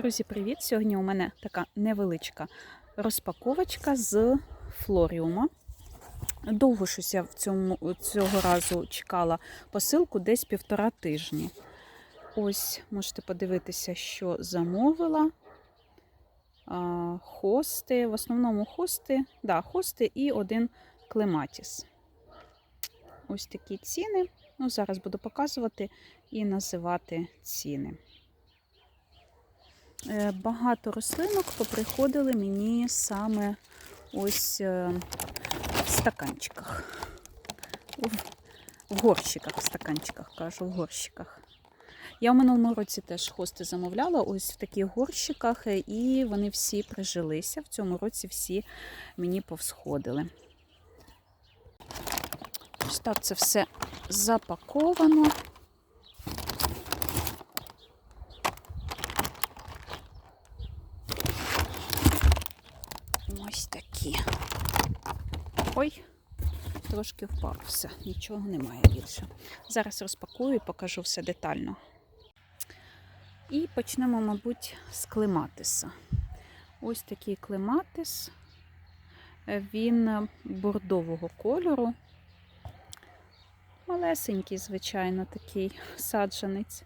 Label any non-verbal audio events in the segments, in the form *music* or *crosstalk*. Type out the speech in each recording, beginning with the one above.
Друзі, привіт! Сьогодні у мене така невеличка розпаковочка з флоріума. Довго щось я в цьому, цього разу чекала посилку десь півтора тижні. Ось можете подивитися, що замовила. А, хости, в основному хости, да, хости і один клематіс. Ось такі ціни. Ну, зараз буду показувати і називати ціни. Е, Багато рослинок поприходили мені саме ось е, в стаканчиках. В, горщиках, в стаканчиках кажу, в горщиках. Я в минулому році теж хости замовляла ось в таких горщиках, е, і вони всі прижилися. В цьому році всі мені повсходили. Ось так це все запаковано. Ось такі. Ой, трошки впав нічого немає більше. Зараз розпакую і покажу все детально. І почнемо, мабуть, з клематиса. Ось такий клематис. Він бордового кольору. Малесенький, звичайно, такий саджанець.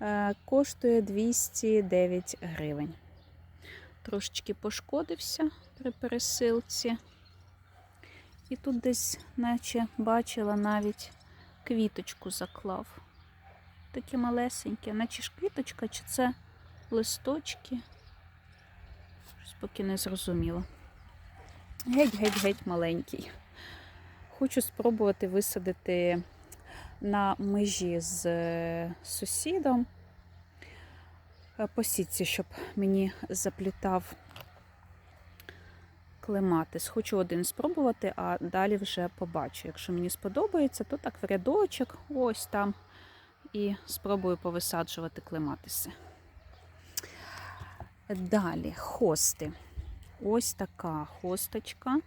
Е, Коштує 209 гривень. Трошечки пошкодився при пересилці. І тут десь, наче бачила, навіть квіточку заклав. Таке малесеньке, наче ж квіточка, чи це листочки. Щось поки не зрозуміло. Геть-геть-геть маленький. Хочу спробувати висадити на межі з е, сусідом е, по сітці, щоб мені заплітав клематис. Хочу один спробувати, а далі вже побачу. Якщо мені сподобається, то так в рядочок, ось там, і спробую повисаджувати клематиси. Далі хости. Ось така хосточка.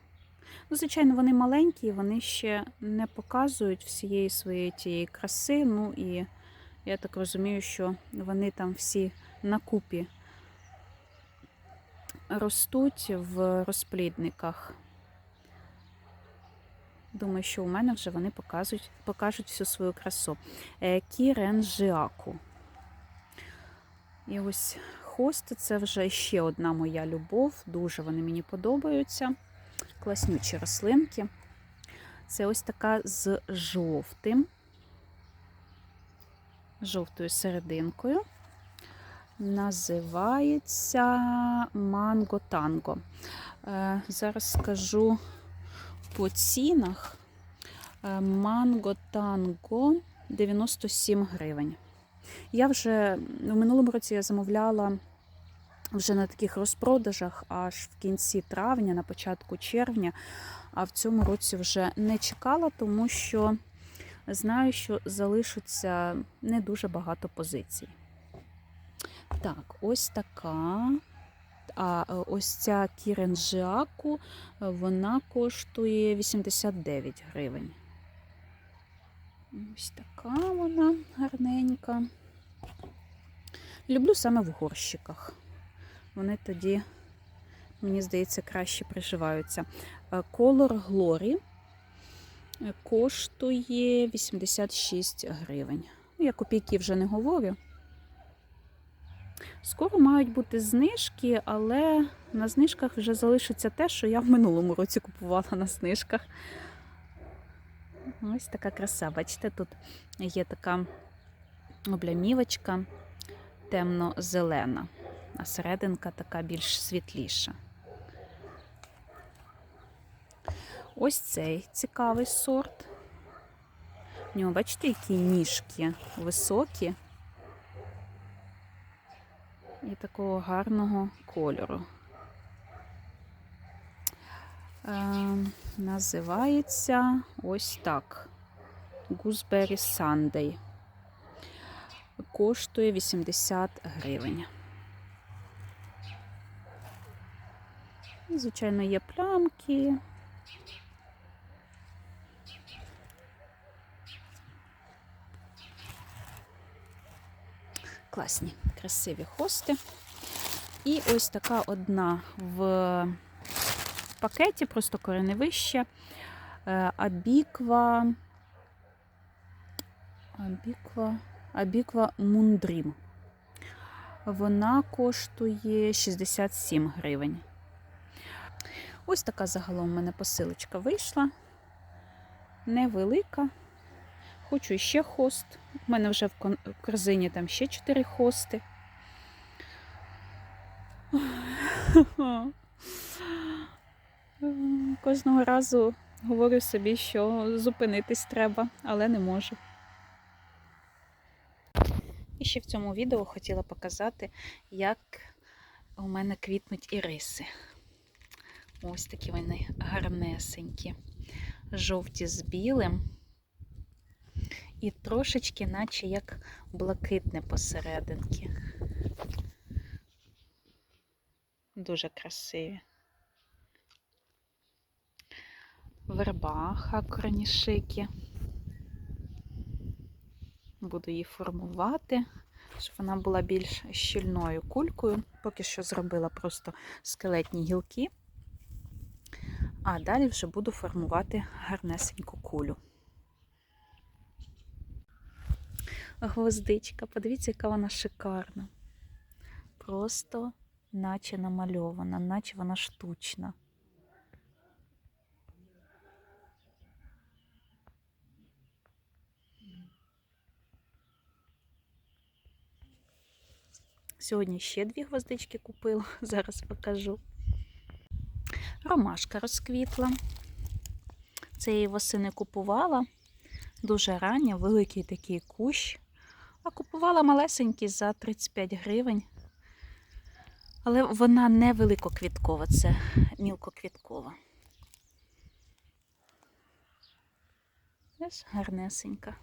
Ну, звичайно, вони маленькі, вони ще не показують всієї своєї тієї краси. Ну і я так розумію, що вони там всі на купі ростуть в розплідниках. Думаю, що у мене вже вони показують, покажуть всю свою красу. Е, Кіренжіаку. І ось хости це вже ще одна моя любов. Дуже вони мені подобаються. Класнючі рослинки. Це ось така з жовтим, жовтою серединкою. Називається Манго Танго. Е, зараз скажу по цінах. Е, Манго Танго 97 гривень. Я вже в минулому році я замовляла вже на таких розпродажах аж в кінці травня, на початку червня, а в цьому році вже не чекала, тому що знаю, що залишиться не дуже багато позицій. Так, ось така. А ось ця кіренжіаку, вона коштує 89 гривень. Ось така вона гарненька. Люблю саме в горщиках. Вони тоді, мені здається, краще приживаються. Колор Глорі коштує 86 гривень. Ну, Я копійки вже не говорю. Скоро мають бути знижки, але на знижках вже залишиться те, що я в минулому році купувала на знижках. Ось така краса. Бачите, тут є така облямівочка темно-зелена, а серединка така більш світліша. Ось цей цікавий сорт. У нього, бачите, які ніжки високі і такого гарного кольору. Е, називається ось так. Gooseberry Sunday. Коштує 80 гривень. І, Звичайно, є плямки. Класні, красиві хости. І ось така одна в пакеті, просто кореневище. Е, Абіква. Абіква. Абіква Мундрім. Вона коштує 67 гривень. Ось така загалом у мене посилочка вийшла. Невелика. Хочу ще хост. У мене вже в корзині там ще 4 хости. *laughs* Кожного разу говорю собі, що зупинитись треба, але не можу. І ще в цьому відео хотіла показати, як у мене квітнуть іриси. Ось такі вони гарнесенькі, жовті з білим. І трошечки, наче як блакитне посерединки. Дуже красиві. Верба хакронішики. Буду її формувати, щоб вона була більш щільною кулькою. Поки що зробила просто скелетні гілки. А далі вже буду формувати гарнесеньку кулю. Гвоздичка, подивіться, яка вона шикарна. Просто наче намальована, наче вона штучна. Сьогодні ще дві гвоздички купила, *laughs* зараз покажу. Ромашка розквітла. Це її восени купувала. Дуже рання, великий такий кущ. А купувала малесенький за 35 гривень. Але вона не великоквіткова, це мілкоквіткова. Ось гарнесенька.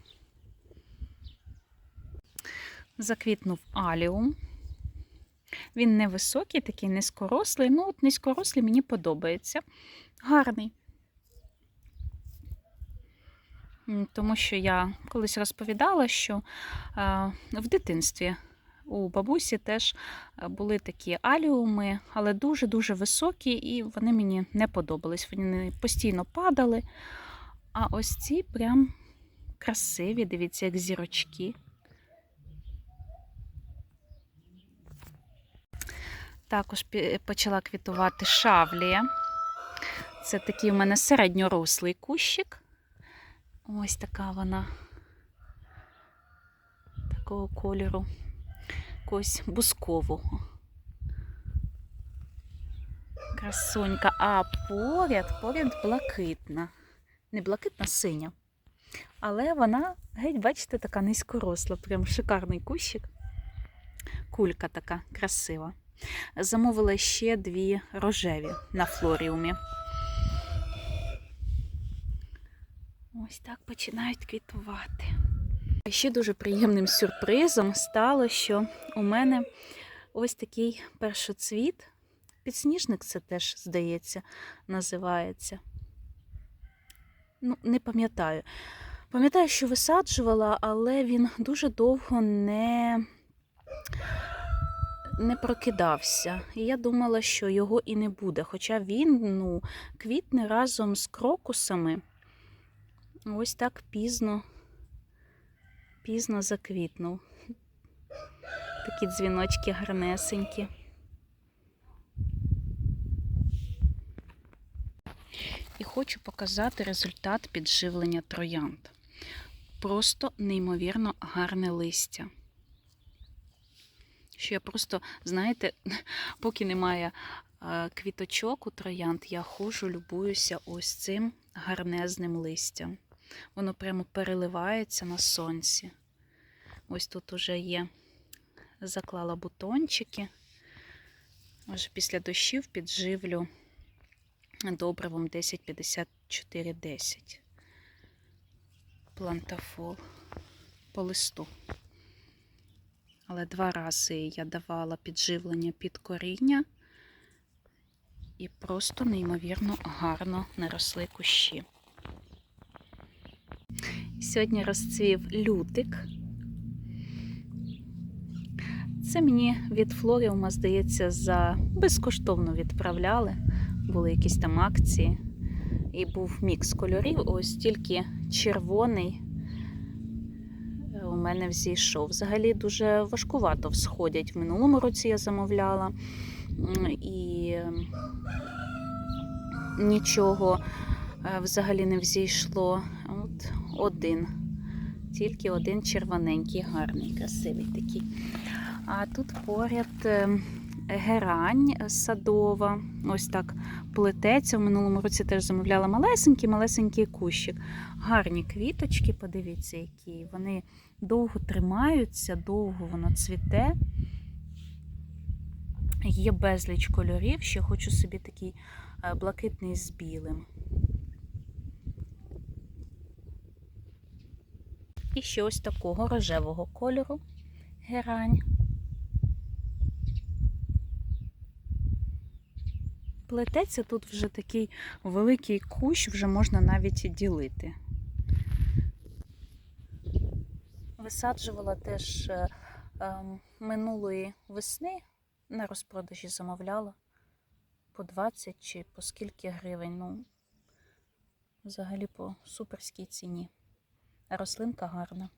Заквітнув аліум. Він невисокий, такий низькорослий. Ну, от низькорослий мені подобається. Гарний. М, Тому що я колись розповідала, що е, в дитинстві у бабусі теж е, були такі аліуми, але дуже-дуже високі, і вони мені не подобались. Вони постійно падали. А ось ці прям красиві, дивіться, як зірочки. Також почала квітувати шавлія. Це такий у мене середньорослий кущик. Ось така вона такого кольору, якогось бускового. Красунька. А поряд, поряд блакитна. Не блакитна, синя. Але вона, геть, бачите, така низькоросла. Прям шикарний кущик. Кулька така красива. Замовила ще дві рожеві на флоріумі. Ось так починають квітувати. Ще дуже приємним сюрпризом стало, що у мене ось такий першоцвіт. Підсніжник це теж, здається, називається. Ну, не пам'ятаю. Пам'ятаю, що висаджувала, але він дуже довго не не прокидався. І я думала, що його і не буде. Хоча він ну, квітне разом з крокусами. Ось так пізно, пізно заквітнув. Такі дзвіночки гарнесенькі. І хочу показати результат підживлення троянд. Просто неймовірно гарне листя що я просто, знаєте, *laughs* поки немає е, квіточок у троянд, я ходжу, любуюся ось цим гарнезним листям. Воно прямо переливається на сонці. Ось тут уже є, заклала бутончики. Ось після дощів підживлю добривом 105410. Плантафол по листу. Але два рази я давала підживлення під коріння і просто неймовірно гарно наросли кущі. Сьогодні розцвів лютик. Це мені від Флоріума, здається, за безкоштовно відправляли. Були якісь там акції. І був мікс кольорів. Ось тільки червоний е, у мене взійшов. Взагалі дуже важкувато всходять. В минулому році я замовляла і ем, нічого е, взагалі не взійшло. Один. Тільки один червоненький, гарний, красивий такий. А тут поряд е, герань садова. Ось так плететься. В минулому році теж замовляла малесенький, малесенький кущик. Гарні квіточки, подивіться, які. Вони довго тримаються, довго воно цвіте. Є безліч кольорів. Ще хочу собі такий е, блакитний з білим. І ще ось такого рожевого кольору герань. Плететься тут вже такий великий кущ, вже можна навіть ділити. Висаджувала теж е, ем, минулої весни на розпродажі замовляла по 20 чи по скільки гривень. Ну, взагалі по суперській ціні. Рослинка гарна.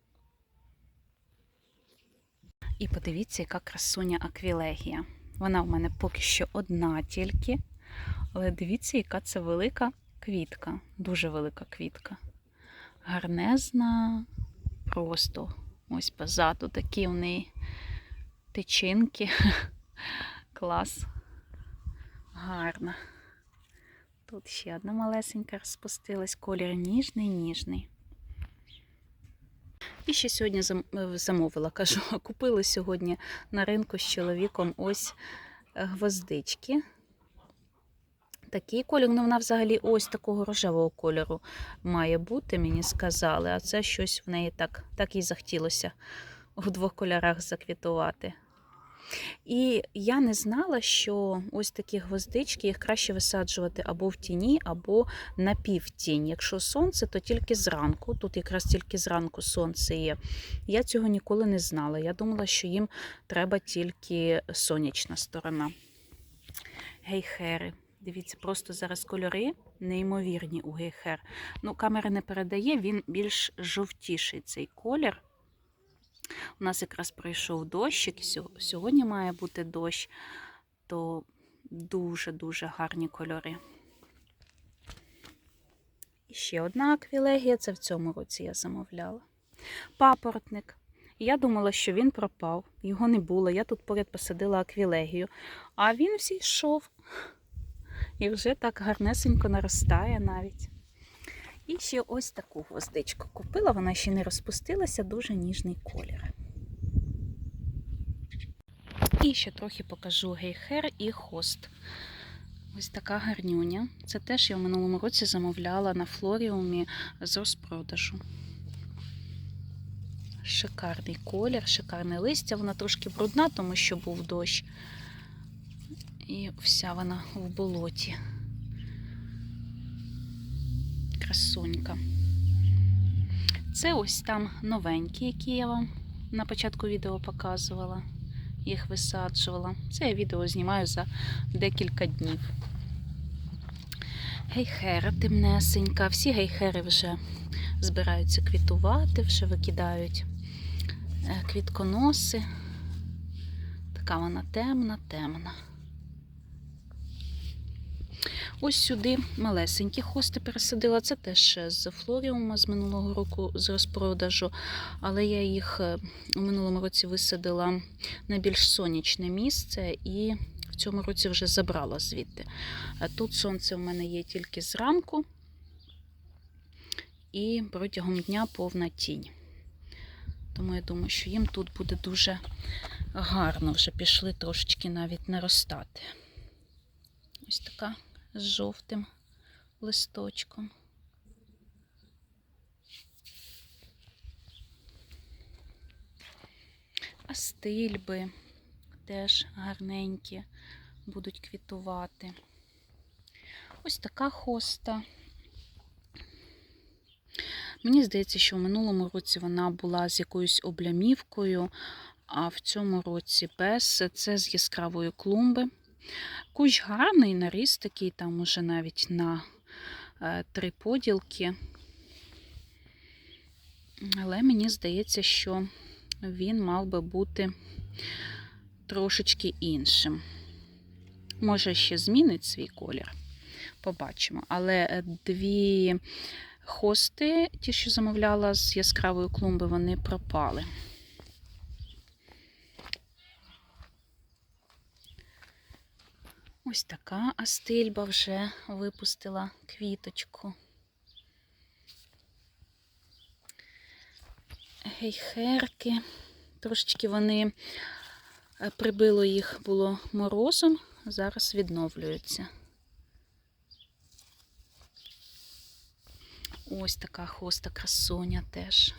І подивіться, яка красуня аквілегія. Вона в мене поки що одна тільки. Але дивіться, яка це велика квітка. Дуже велика квітка. Гарнезна, просто ось позаду такі в неї тичинки. *laughs* Клас. Гарна. Тут ще одна малесенька розпустилась. Колір ніжний, ніжний. І ще сьогодні е, замовила, кажу, *laughs* купили сьогодні на ринку з чоловіком ось е, гвоздички. Такий колір, ну вона взагалі ось такого рожевого кольору має бути, мені сказали, а це щось в неї так, так і захотілося у двох кольорах заквітувати. І я не знала, що ось такі гвоздички їх краще висаджувати або в тіні, або на півтінь. Якщо сонце, то тільки зранку. Тут якраз тільки зранку сонце є. Я цього ніколи не знала. Я думала, що їм треба тільки сонячна сторона. Гейхери. Дивіться, просто зараз кольори неймовірні у гейхер. Ну, камера не передає, він більш жовтіший цей колір. У нас якраз пройшов дощик, сьогодні має бути дощ, то дуже-дуже гарні кольори. І ще одна аквілегія, це в цьому році я замовляла. Папоротник. Я думала, що він пропав, його не було. Я тут поряд посадила аквілегію, а він всі йшов. І вже так гарнесенько наростає навіть. І ще ось таку гвоздичку купила, вона ще не розпустилася, дуже ніжний колір. І ще трохи покажу гейхер і хост. Ось така гарнюня. Це теж я в минулому році замовляла на флоріумі з розпродажу. Шикарний колір, шикарне листя. Вона трошки брудна, тому що був дощ. І вся вона в болоті. Красунька. Це ось там новенькі, які я вам на початку відео показувала. Їх висаджувала. Це я відео знімаю за декілька днів. Гейхера темнесенька. Всі гейхери вже збираються квітувати, вже викидають е, квітконоси. Така вона темна, темна. Ось сюди малесенькі хости пересадила. Це теж з флоріума з минулого року з розпродажу, але я їх е, у минулому році висадила на більш сонячне місце і в цьому році вже забрала звідти. Тут сонце у мене є тільки зранку і протягом дня повна тінь. Тому я думаю, що їм тут буде дуже гарно, вже пішли трошечки навіть наростати. Ось така з жовтим листочком. А стильби теж гарненькі будуть квітувати. Ось така хоста. Мені здається, що в минулому році вона була з якоюсь облямівкою, а в цьому році без. Це з яскравої клумби. Кущ гарний, наріс такий, там уже навіть на е, три поділки. Але мені здається, що він мав би бути трошечки іншим. Може, ще змінить свій колір. Побачимо. Але е, дві хости, ті, що замовляла з яскравої клумби, вони пропали. Ось така астильба вже випустила квіточку. Гейхерки. Трошечки вони е, прибило їх було морозом, зараз відновлюються. Ось така хоста красуня теж.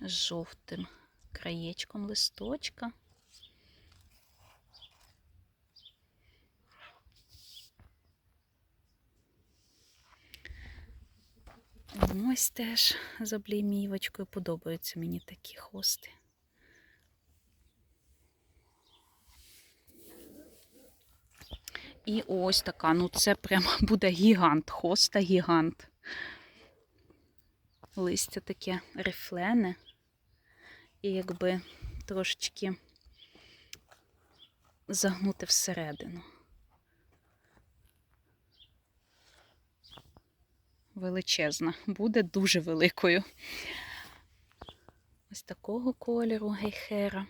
З жовтим краєчком листочка. Ось теж з обліймівочкою. Подобаються мені такі хости. І ось така, ну це прямо *laughs* буде гігант, хоста гігант. Листя таке рифлене. І якби трошечки загнути всередину. Величезна, буде дуже великою. Ось такого кольору гейхера.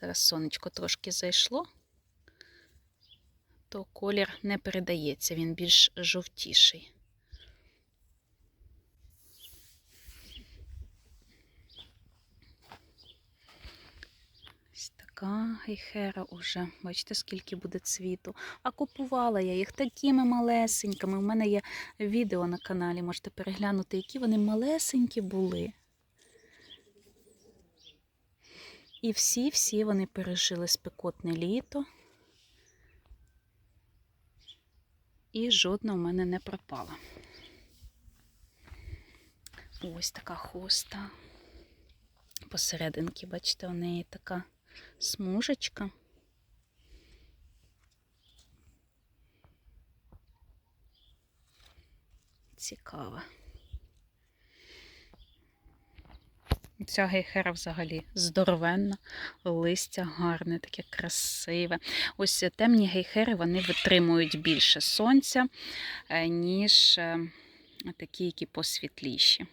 Зараз сонечко трошки зайшло то колір не передається, він більш жовтіший. Ось така гейхера уже. Бачите, скільки буде цвіту. А купувала я їх такими малесенькими. У мене є відео на каналі, можете переглянути, які вони малесенькі були. І всі-всі вони пережили спекотне літо. і жодна у мене не пропала. Ось така хоста. Посерединки, бачите, у неї така смужечка. Цікава. Ця гейхера взагалі здоровенна, листя гарне, таке красиве. Ось темні гейхери вони витримують більше сонця, е, ніж е, такі, які посвітліші.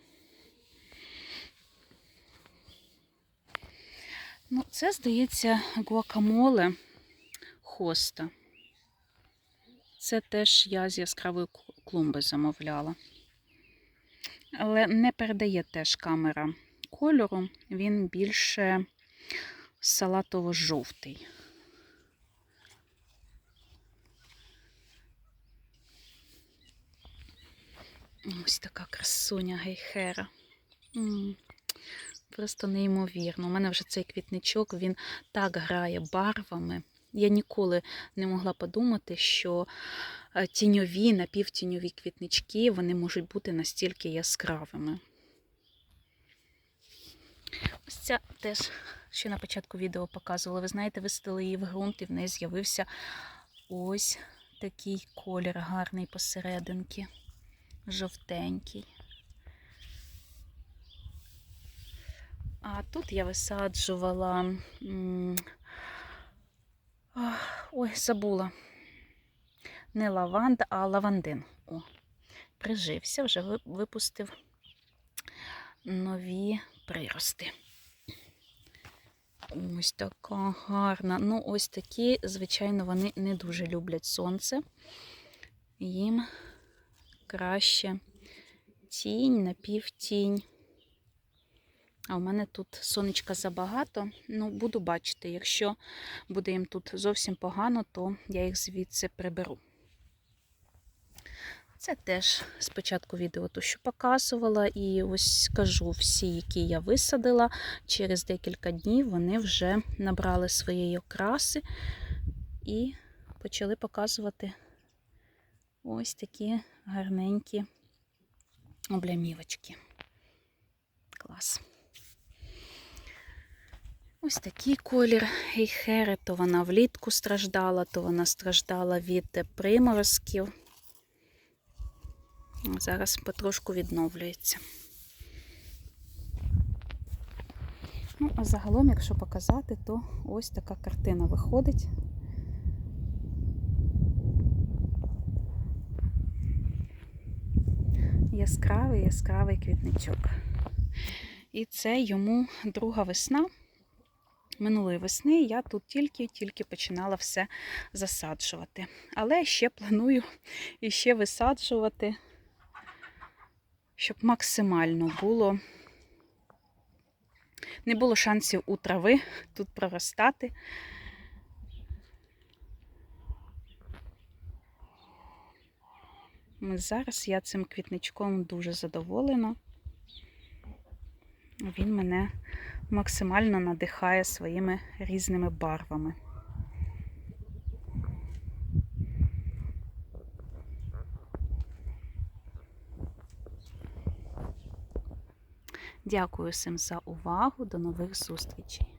Ну, Це, здається, гуакамоле хоста. Це теж я з яскравої клумби замовляла. Але не передає теж камера кольору, він більше салатово-жовтий. Ось така красуня гейхера. Просто неймовірно. У мене вже цей квітничок, він так грає барвами. Я ніколи не могла подумати, що е, тіньові, напівтіньові квітнички вони можуть бути настільки яскравими. Ось ця теж, що на початку відео показувала. Ви знаєте, висадили її в ґрунт і в неї з'явився ось такий колір гарний посерединки, жовтенький. А тут я висаджувала. Ой, забула. Не лаванда, а лавандин. О, прижився, вже випустив нові прирости. Ось така гарна. Ну, ось такі, звичайно, вони не дуже люблять сонце. Їм краще тінь, напівтінь. А у мене тут сонечка забагато. Ну, буду бачити, якщо буде їм тут зовсім погано, то я їх звідси приберу. Це теж спочатку відео то, що показувала, і ось скажу всі, які я висадила. Через декілька днів вони вже набрали своєї окраси і почали показувати ось такі гарненькі облямівочки. Клас. Ось такий колір Ейхери, то вона влітку страждала, то вона страждала від приморозків. Зараз потрошку відновлюється. Ну, а загалом, якщо показати, то ось така картина виходить. Яскравий, яскравий квітничок. І це йому друга весна. Минулої весни я тут тільки-тільки починала все засаджувати. Але ще планую іще висаджувати, щоб максимально було. Не було шансів у трави тут проростати. Зараз я цим квітничком дуже задоволена. Він мене максимально надихає своїми різними барвами. Дякую всім за увагу. До нових зустрічей!